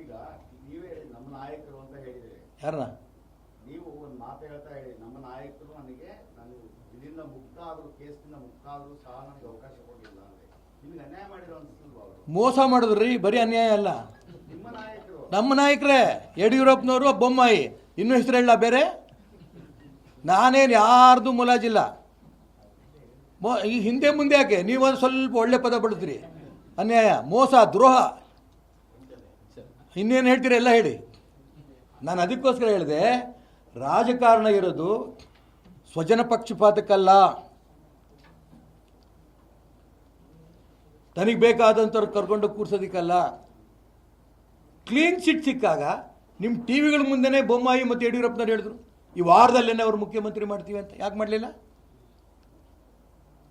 ಈಗ ನೀವೇ ನಮ್ಮ ನಾಯಕರು ಅಂತ ಹೇಳಿದ್ರೆ. ಯಾರನ್ನ ನೀವು ಒಂದು ಮಾತು ಹೇಳ್ತಾ ಹೇಳಿ ನಮ್ಮ ನಾಯಕರು ನನಗೆ ನಾನು ಇದರಿಂದ ಮುಕ್ತ ಆದ್ರು ಕೇಸ್ನಿಂದ ಮುಕ್ತ ಆದ್ರೂ ಸಹ ನನಗೆ ಅವಕಾಶ ಕೊಡಲಿಲ್ಲ ಅಂದ್ರೆ. ನಿಮ್ಗೆ ಅನ್ಯಾಯ ಮಾಡಿರೋ ಅನ್ಸಿಲ್ವಾ ಅವರು? ಮೋಸ ಮಾಡಿದ್ರಿ ಬರೀ ಅನ್ಯಾಯ ಅಲ್ಲ. ನಿಮ್ಮ ನಾಯಕರು. ನಮ್ಮ ನಾಯಕರೇ ಯಡಿಯೂರಪ್ಪನವರು ಬೊಮ್ಮಾಯಿ. ಇನ್ನೂ ಹೆಸರು ಹೇಳ ಬೇರೆ? ನಾನೇನು ಯಾರ್ದು ಮುಲಾಜಿಲ್ಲ. ಮೋ ಈ ಹಿಂದೆ ಮುಂದೆ ಯಾಕೆ? ನೀವೊಂದು ಸ್ವಲ್ಪ ಒಳ್ಳೆ ಪದ ಬಳದ್ರಿ ಅನ್ಯಾಯ ಮೋಸ ದ್ರೋಹ. ಇನ್ನೇನು ಹೇಳ್ತೀರಿ ಎಲ್ಲ ಹೇಳಿ. ನಾನು ಅದಕ್ಕೋಸ್ಕರ ಹೇಳಿದೆ, ರಾಜಕಾರಣ ಇರೋದು ಸ್ವಜನ ಪಕ್ಷಪಾತಕ್ಕಲ್ಲ. ತನಗೆ ಬೇಕಾದಂಥವ್ರು ಕರ್ಕೊಂಡು ಕೂರ್ಸೋದಕ್ಕಲ್ಲ. ಕ್ಲೀನ್ ಚಿಟ್ ಸಿಕ್ಕಾಗ ನಿಮ್ಮ ಟಿ ವಿಗಳ ಮುಂದೆನೇ ಬೊಮ್ಮಾಯಿ ಮತ್ತು ಯಡಿಯೂರಪ್ಪನವ್ರು ಹೇಳಿದ್ರು. ಈ ವಾರದಲ್ಲೇನೆ ಅವ್ರು ಮುಖ್ಯಮಂತ್ರಿ ಮಾಡ್ತೀವಿ ಅಂತ. ಯಾಕೆ ಮಾಡಲಿಲ್ಲ?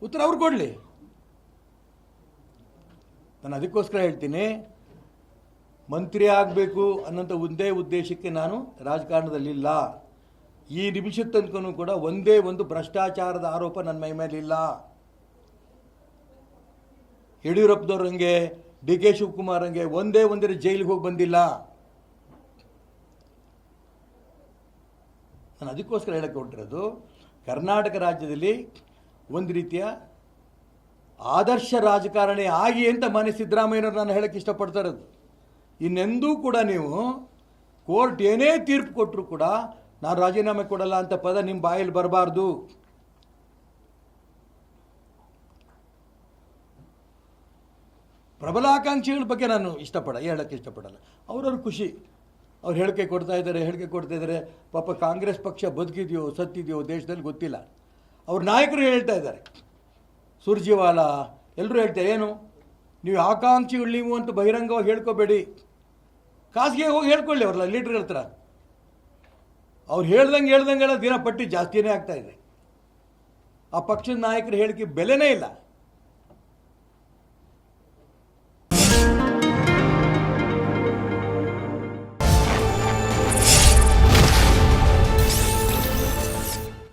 ಉತ್ತರ ಅವ್ರು ಕೊಡಲಿ. ನಾನು ಅದಕ್ಕೋಸ್ಕರ ಹೇಳ್ತೀನಿ ಮಂತ್ರಿ ಆಗಬೇಕು ಅನ್ನೋಂಥ ಒಂದೇ ಉದ್ದೇಶಕ್ಕೆ ನಾನು ರಾಜಕಾರಣದಲ್ಲಿಲ್ಲ. ಈ ನಿಮಿಷ ತನಕನೂ ಕೂಡ ಒಂದೇ ಒಂದು ಭ್ರಷ್ಟಾಚಾರದ ಆರೋಪ ನನ್ನ ಮೈ ಮೇಲಿಲ್ಲ. ಯಡಿಯೂರಪ್ಪನವ್ರ ಹಂಗೆ, ಡಿ ಕೆ ಶಿವಕುಮಾರ್ ಹಂಗೆ ಒಂದೇ ಒಂದರೆ ಜೈಲಿಗೆ ಹೋಗಿ ಬಂದಿಲ್ಲ. ನಾನು ಅದಕ್ಕೋಸ್ಕರ ಹೇಳಕ್ಕೆ ಹೊರಟಿರೋದು, ಕರ್ನಾಟಕ ರಾಜ್ಯದಲ್ಲಿ ಒಂದು ರೀತಿಯ ಆದರ್ಶ ರಾಜಕಾರಣಿ ಆಗಿ ಅಂತ ಮನೆ ಸಿದ್ದರಾಮಯ್ಯನವ್ರು ನಾನು ಹೇಳಕ್ಕೆ ಇಷ್ಟಪಡ್ತಾ ಇರೋದು. ಇನ್ನೆಂದೂ ಕೂಡ ನೀವು ಕೋರ್ಟ್ ಏನೇ ತೀರ್ಪು ಕೊಟ್ಟರು ಕೂಡ ನಾನು ರಾಜೀನಾಮೆ ಕೊಡಲ್ಲ ಅಂತ ಪದ ನಿಮ್ಮ ಬಾಯಲ್ಲಿ ಬರಬಾರ್ದು. ಪ್ರಬಲಾಕಾಂಕ್ಷಿಗಳ ಬಗ್ಗೆ ನಾನು ಇಷ್ಟಪಡ, ಹೇಳಕ್ಕೆ ಇಷ್ಟಪಡಲ್ಲ. ಅವ್ರವ್ರ ಖುಷಿ. ಅವ್ರು ಹೇಳಿಕೆ ಕೊಡ್ತಾ ಇದ್ದಾರೆ, ಹೇಳಿಕೆ ಕೊಡ್ತಾ ಇದ್ದಾರೆ. ಪಾಪ ಕಾಂಗ್ರೆಸ್ ಪಕ್ಷ ಬದುಕಿದೆಯೋ, ಸತ್ತಿದೆಯೋ ದೇಶದಲ್ಲಿ ಗೊತ್ತಿಲ್ಲ. ಅವ್ರ ನಾಯಕರು ಹೇಳ್ತಾ ಇದ್ದಾರೆ. ಸುರ್ಜಿವಾಲಾ ಎಲ್ಲರೂ ಹೇಳ್ತಾರೆ, ಏನು? ನೀವು ಆಕಾಂಕ್ಷಿಗಳು ನೀವು ಅಂತ ಬಹಿರಂಗವಾಗಿ ಹೇಳ್ಕೋಬೇಡಿ. ಖಾಸಗಿ ಹೋಗಿ ಹೇಳ್ಕೊಳ್ಳಿ ಅವ್ರಲ್ಲ ಲೀಡ್ರ್ ಹತ್ರ. ಅವ್ರು ಹೇಳ್ದಂಗೆ ಹೇಳ್ದಂಗೆಲ್ಲ ದಿನ ಪಟ್ಟಿ ಜಾಸ್ತಿನೇ ಆಗ್ತಾ ಇದೆ. ಆ ಪಕ್ಷದ ನಾಯಕರು ಹೇಳಿಕೆ ಬೆಲೆನೇ ಇಲ್ಲ.